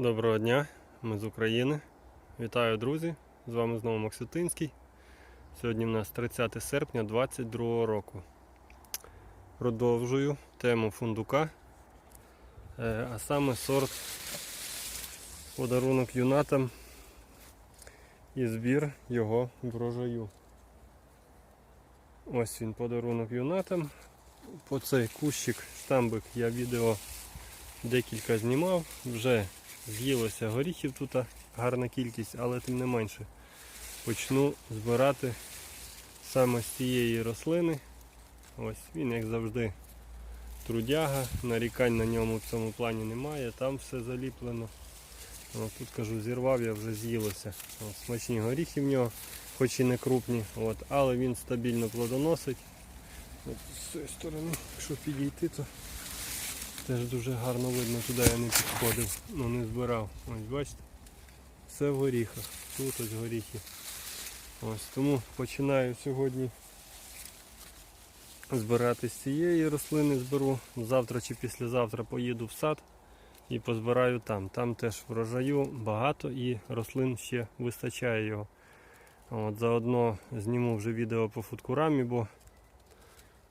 Доброго дня, ми з України. Вітаю, друзі! З вами знову Максютинський. Сьогодні в нас 30 серпня 2022 року. Продовжую тему фундука, е, а саме сорт подарунок юнатам і збір його врожаю. Ось він подарунок юнатам. По цей кущик штамбик я відео декілька знімав. Вже з'їлося горіхів тут гарна кількість, але тим не менше почну збирати саме з цієї рослини. Ось він, як завжди, трудяга, нарікань на ньому в цьому плані немає, там все заліплено. От, тут кажу, зірвав я вже з'їлося. Смачні горіхи в нього, хоч і не крупні, от, але він стабільно плодоносить. От, з цієї сторони, якщо підійти, то Теж дуже гарно видно, туди я не підходив, ну не збирав. Ось бачите? Все в горіхах. Тут ось горіхи. Ось тому починаю сьогодні збирати з цієї рослини зберу. Завтра чи післязавтра поїду в сад і позбираю там. Там теж врожаю багато і рослин ще вистачає його. От, Заодно зніму вже відео по фудкурамі, бо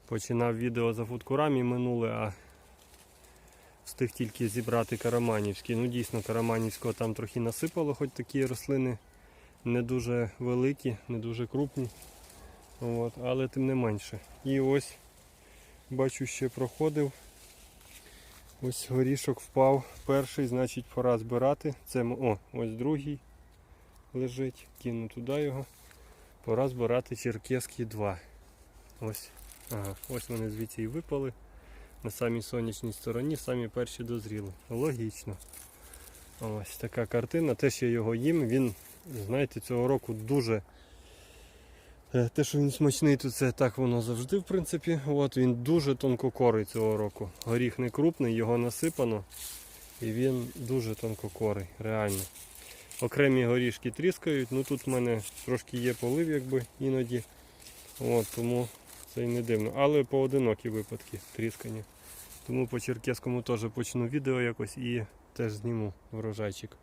починав відео за фудкурамі минуле, а встиг тільки зібрати караманівський. Ну дійсно караманівського там трохи насипало, хоч такі рослини не дуже великі, не дуже крупні. От, але тим не менше. І ось бачу ще проходив. Ось горішок впав. Перший, значить пора збирати. Це о, ось другий лежить. Кину туди його. Пора збирати черкеський 2. Ось. Ага, ось вони звідси і випали на самій сонячній стороні, самі перші дозріли. Логічно. Ось така картина. Теж я його їм. Він, знаєте, цього року дуже. е, Те, що він смачний, то це так воно завжди, в принципі. От Він дуже тонкокорий цього року. Горіх не крупний, його насипано. І він дуже тонкокорий, реально. Окремі горішки тріскають, ну тут в мене трошки є полив, якби іноді. От, тому це і не дивно. Але поодинокі випадки тріскання. Тому по черкеському теж почну відео якось і теж зніму врожайчик.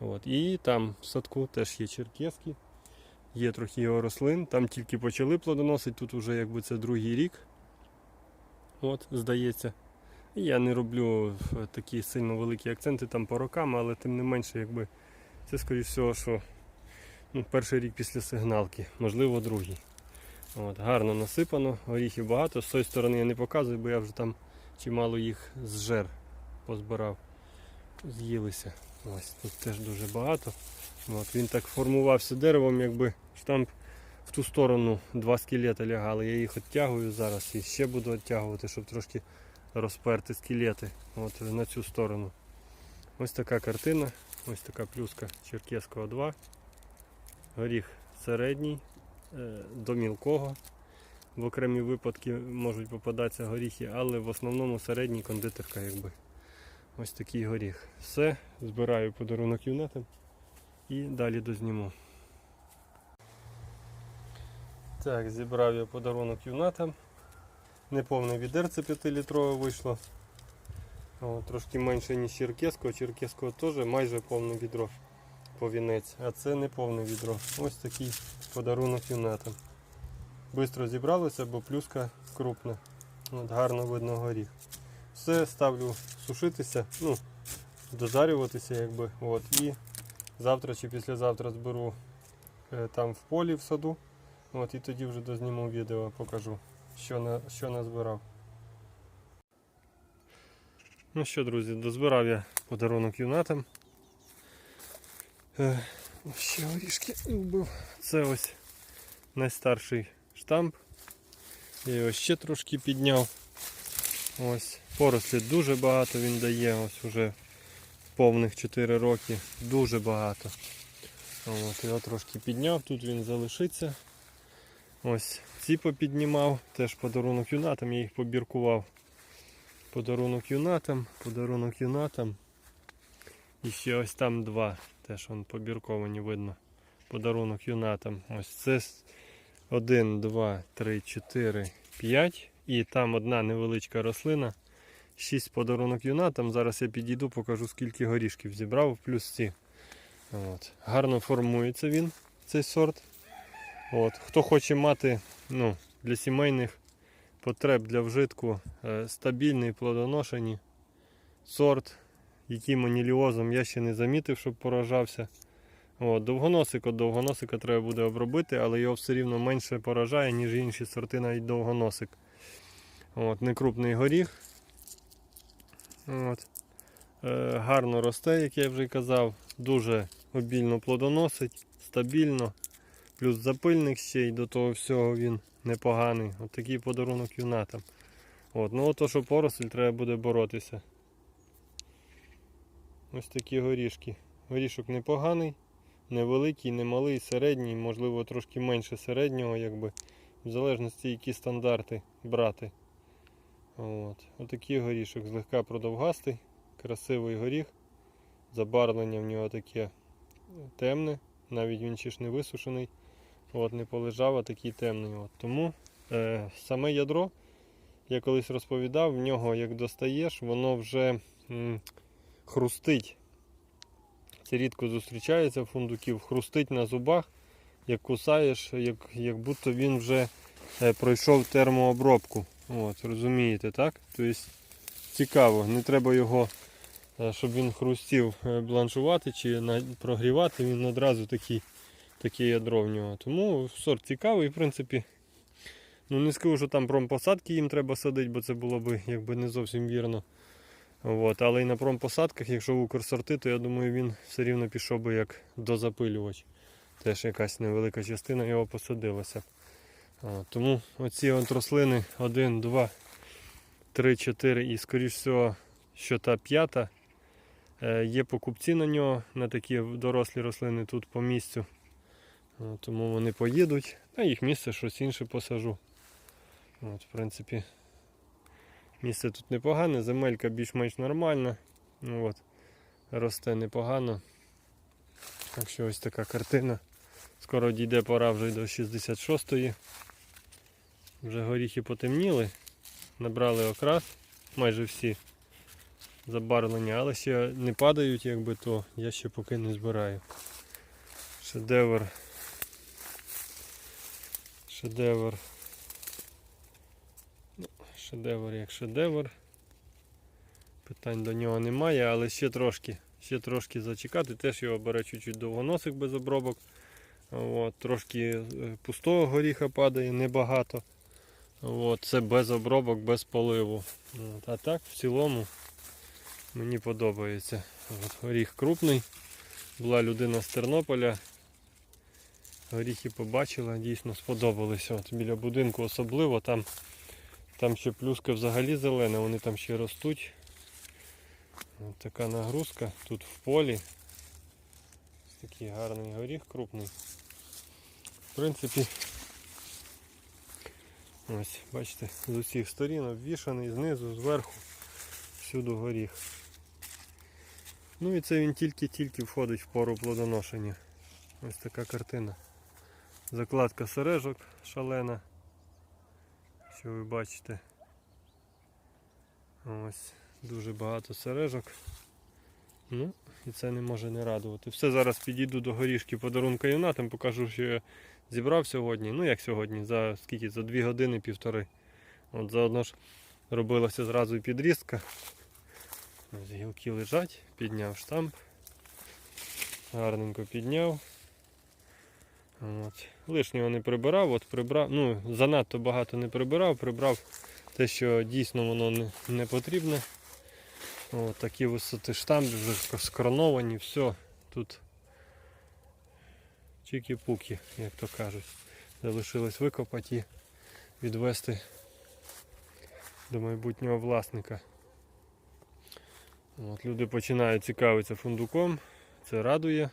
От. І там в садку теж є черкеські, є трохи його рослин. Там тільки почали плодоносити, тут вже якби це другий рік. От, здається. Я не роблю е, такі сильно великі акценти там по рокам, але тим не менше, якби це скоріш всього, що ну, перший рік після сигналки, можливо, другий. От, гарно насипано, горіхів багато. З тої сторони я не показую, бо я вже там чимало їх з жер позбирав. З'їлися. Ось тут теж дуже багато. От, він так формувався деревом, якби штамп в ту сторону два скелети лягали. Я їх відтягую зараз і ще буду відтягувати, щоб трошки розперти скелети от, на цю сторону. Ось така картина, ось така плюска Черкеського 2. Горіх середній, до мілкого. В окремі випадки можуть попадатися горіхи, але в основному середній кондитерка якби. Ось такий горіх. Все, збираю подарунок юнатам і далі дозніму. Так, зібрав я подарунок юнатам. Неповне відерце 5-літрове вийшло. О, трошки менше, ніж черкеського. Черкеського теж майже повне відро повінець, а це не повне відро. Ось такий подарунок юнатам. Бистро зібралося, бо плюска крупна. От, гарно видно горіх. Все ставлю сушитися, ну, дозарюватися, якби. От, і завтра чи післязавтра зберу е, там в полі в саду. От, і тоді вже дозніму відео, покажу, що, на, що назбирав. Ну що, друзі, дозбирав я подарунок юнатам. Е, ще горішки вбив. Це ось найстарший штамп. Я його ще трошки підняв. Ось порослі дуже багато він дає, ось уже повних 4 роки. Дуже багато. От, його трошки підняв, тут він залишиться. Ось ці попіднімав, теж подарунок юнатам, я їх побіркував. Подарунок юнатам, подарунок юнатам. І ще ось там два. Теж вон побірковані видно. Подарунок юнатам. Ось це 1, 2, 3, 4, 5. І там одна невеличка рослина. 6 подарунок юнатам. Зараз я підійду, покажу скільки горішків зібрав, плюс ці. От. Гарно формується він, цей сорт. От. Хто хоче мати ну, для сімейних потреб для вжитку е, стабільний плодоношені сорт, яким аніліозом я ще не замітив, щоб поражався. От, довгоносик от довгоносика треба буде обробити, але його все рівно менше поражає, ніж інші сорти, навіть довгоносик. От, некрупний горіх. От. Е, гарно росте, як я вже казав, дуже обільно плодоносить, стабільно. Плюс запильник ще й до того всього він непоганий. От такий подарунок юнатам. От, ну то, що поросль, треба буде боротися. Ось такі горішки. Горішок непоганий, невеликий, не малий, середній, можливо трошки менше середнього, якби, в залежності які стандарти брати. От. Отакий горішок, злегка продовгастий, красивий горіх. Забарвлення в нього таке темне, навіть він ще ж не висушений. От, не полежав, а такий темний. От. Тому е, саме ядро, я колись розповідав, в нього як достаєш, воно вже м, хрустить. Це рідко зустрічається в фундуків, хрустить на зубах, як кусаєш, як, як будто він вже е, пройшов термообробку. От, розумієте, так? Тобто цікаво, не треба його, е, щоб він хрустів е, бланшувати чи прогрівати, він одразу такий, таке ядро в нього. Тому сорт цікавий, в принципі. Ну не скажу, що там промпосадки їм треба садити, бо це було б якби не зовсім вірно. От, але і на промпосадках, якщо укрсорти, то я думаю, він все рівно пішов би як дозапилювач. Теж якась невелика частина його посадилася. От, тому оці от рослини 1, 2, 3, 4 і скоріш всього, що та п'ята. Е, Є покупці на нього, на такі дорослі рослини тут по місцю. Тому вони поїдуть, а їх місце щось інше посажу. От, в принципі, місце тут непогане, земелька більш-менш нормальна. Ну, от, росте непогано. Так що ось така картина. Скоро дійде пора вже до 66-ї. Вже горіхи потемніли, набрали окрас, майже всі забарвлення, але ще не падають, якби то я ще поки не збираю. Шедевр. Шедевр. Шедевр як шедевр. Питань до нього немає, але ще трошки, ще трошки зачекати. Теж його бере чуть-чуть довгоносик без обробок. От, трошки е, пустого горіха падає, небагато. От, це без обробок, без поливу. От, а так в цілому мені подобається. От, горіх крупний. Була людина з Тернополя. Горіхи побачила, дійсно сподобалися. От, біля будинку особливо, там, там ще плюска взагалі зелена, вони там ще ростуть. От така нагрузка тут в полі. Ось такий гарний горіх крупний. В принципі, ось, бачите, з усіх сторін обвішаний, знизу, зверху, всюди горіх. Ну і це він тільки-тільки входить в пору плодоношення. Ось така картина. Закладка сережок шалена. Що ви бачите. Ось, дуже багато сережок. Ну, і це не може не радувати. Все, зараз підійду до горішки подарунка юнатам, покажу, що я зібрав сьогодні. Ну як сьогодні, за скільки? За 2 години півтори. От заодно ж робилася зразу і підрізка. Ось гілки лежать, підняв штамп. Гарненько підняв. От. Лишнього не прибирав, от прибрав, ну, занадто багато не прибирав, прибрав те, що дійсно воно не, не потрібне. От такі висоти штампи вже скроновані, все. Тут чікі-пуки, як то кажуть. Залишилось викопати і відвести до майбутнього власника. От, люди починають цікавитися фундуком, це радує.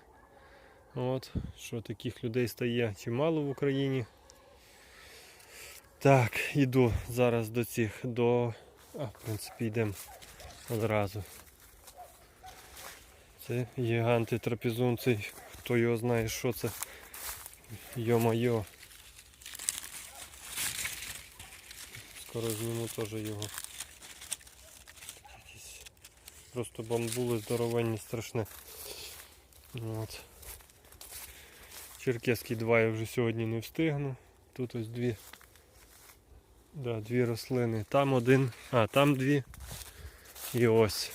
От, що таких людей стає чимало в Україні. Так, іду зараз до цих, до. А, в принципі, йдемо одразу. Це гіганти трапезунці, хто його знає, що це. Йо-майо. Скоро зніму теж його. просто бамбули здоровенні страшне. От. Черкеський 2 я вже сьогодні не встигну. Тут ось дві. Да, дві рослини. Там один, а там дві. І ось.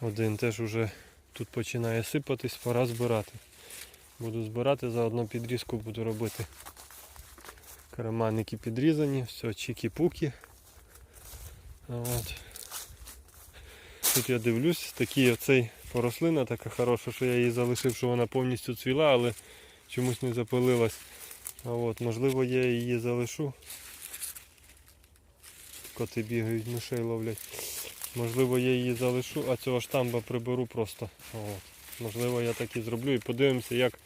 Один теж уже тут починає сипатись, пора збирати. Буду збирати, заодно підрізку буду робити. Караманники підрізані, все, чікі-пуки. Тут я дивлюсь, такий оцей порослина така хороша, що я її залишив, що вона повністю цвіла, але чомусь не запилилась. А от, можливо я її залишу. Коти бігають, мишей ловлять. Можливо я її залишу, а цього штамба приберу просто. От. Можливо я так і зроблю і подивимося, як,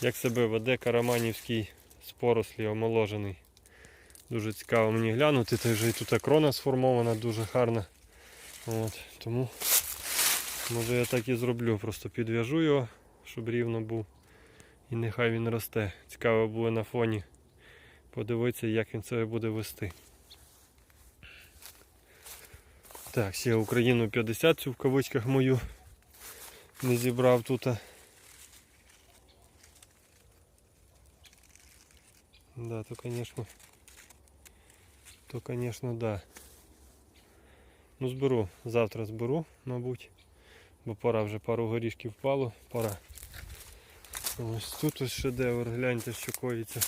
як себе веде караманівський з порослі омоложений. Дуже цікаво мені глянути, та вже і тут крона сформована дуже гарна. От, тому може я так і зроблю, просто підв'яжу його, щоб рівно був. І нехай він росте. Цікаво буде на фоні подивитися, як він себе буде вести. Так, ще Україну 50 цю в кавичках мою не зібрав тут. Да, то конечно. То конечно, да. Ну зберу, завтра зберу, мабуть. Бо пора вже пару горішків впало, пора. Ось тут ось шедевр, гляньте, що коїться.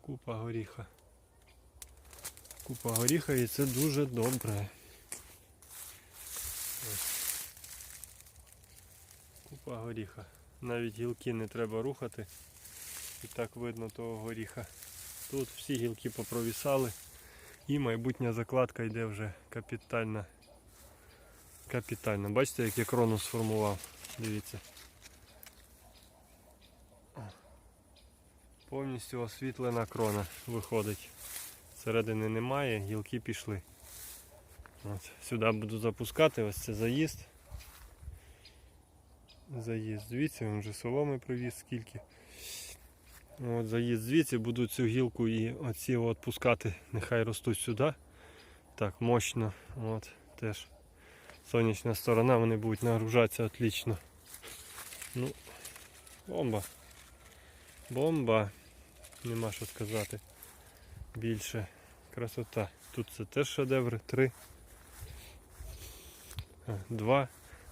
Купа горіха. Купа горіха і це дуже добре. Купа горіха. Навіть гілки не треба рухати. І так видно того горіха. Тут всі гілки попровісали. І майбутня закладка йде вже капітальна. Капітально. Бачите, як я крону сформував. Дивіться. Повністю освітлена крона виходить. Середини немає, гілки пішли. От. Сюди буду запускати, ось це заїзд. Заїзд звідси, він вже соломи привіз скільки. От Заїзд звідси, буду цю гілку і оці от пускати, нехай ростуть сюди. Так, мощно. От, теж сонячна сторона, вони будуть нагружатися отлично. Ну, бомба. Бомба. Нема що сказати. Більше. Красота. Тут це теж шедевр. Три. Два.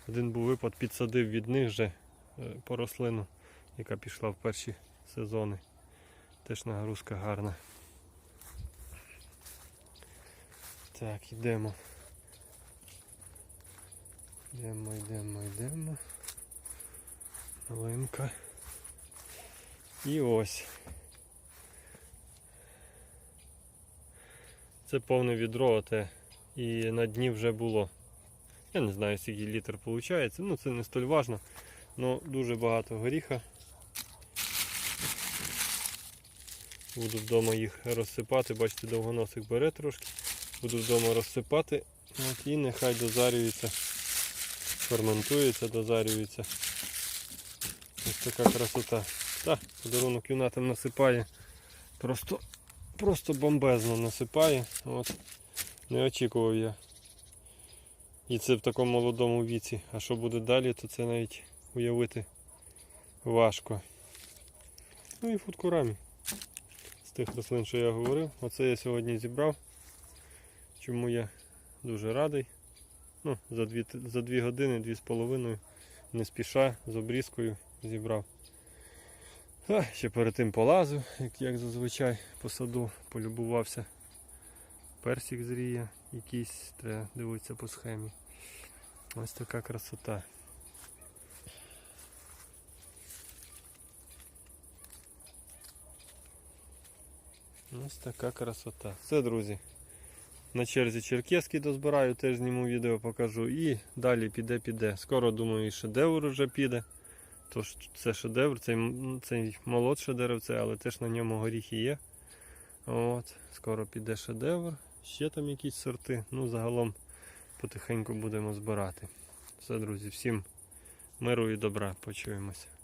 Один був випад, підсадив від них вже е, по рослину, яка пішла в перші сезони. Теж нагрузка гарна. Так, йдемо. Йдемо, йдемо, йдемо. Малинка. І ось. Це повне відро оте. І на дні вже було. Я не знаю, скільки літр виходить. Ну це не столь важно. але дуже багато горіха. Буду вдома їх розсипати, бачите, довгоносик бере трошки. Буду вдома розсипати От, і нехай дозарюється, ферментується, дозарюється. Ось така красота. Так, подарунок юнатам насипає. Просто просто бомбезно насипає. От. Не очікував я. І це в такому молодому віці. А що буде далі, то це навіть уявити важко. Ну і фудкурамі. Тих рослин, що я говорив. Оце я сьогодні зібрав. Чому я дуже радий. Ну, За дві, за дві години, дві з половиною, не спіша, з обрізкою зібрав. А, ще перед тим полазив, як, як зазвичай по саду полюбувався. Персик зріє якийсь, треба дивитися по схемі. Ось така красота. Ось така красота. Все, друзі. На черзі черкески дозбираю, теж зніму відео покажу. І далі піде-піде. Скоро думаю і шедевр вже піде. Тож це шедевр, цей, цей молодше деревце, але теж на ньому горіхи є. От, Скоро піде шедевр. Ще там якісь сорти. Ну, загалом потихеньку будемо збирати. Все, друзі, всім миру і добра. Почуємося.